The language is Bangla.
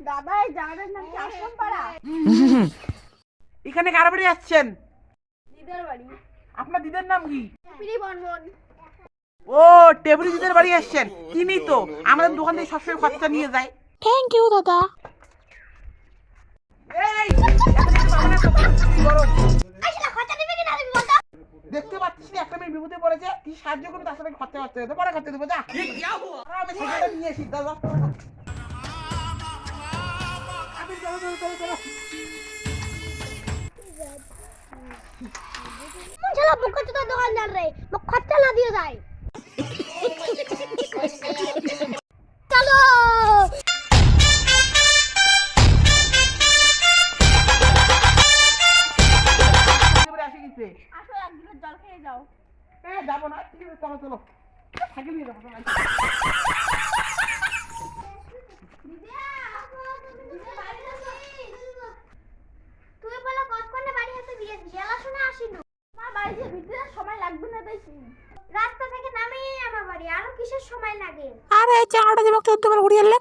দাদা এই জায়গাটার নাম কি আশ্রম পাড়া এখানে কার বাড়ি আসছেন? দিদার বাড়ি। আপনার দিদের নাম কি? পিড়ি বর্মন। ও টেবরি দিদের বাড়ি আসছেন। তিনি তো আমাদের দোকান থেকে সবসময় খরচা নিয়ে যায়। থ্যাংক ইউ দাদা। দেখতে পাচ্ছিস না একটা মেয়ে বিপদে পড়েছে। কি সাহায্য করবে তার সাথে খরচা করতে হবে পরে খরচা দেবো যা। আমি সাইকেলটা নিয়ে আসি দাদা। ছেলে বুকা চুদার দোকানদার রে মোক খরচা না দিয়ে যায়। চলো। আসে, এক গ্লাস জল খেয়ে যাও। এ যাব না ঠিক আছে চলো চলো সাইকেল নিয়ে যাব চলো। তুই বলে কতক্ষণে বাড়ি হাতে দিয়ে জেলা শুনে আসিনু আমার বাড়ি যে ভিতরে সময় লাগবে না তাইছি রাস্তা থেকে নামিয়ে আমার বাড়ি আরও কিসের সময় লাগে? আরে চাটা দেবো বার ঘুরিয়ে এলে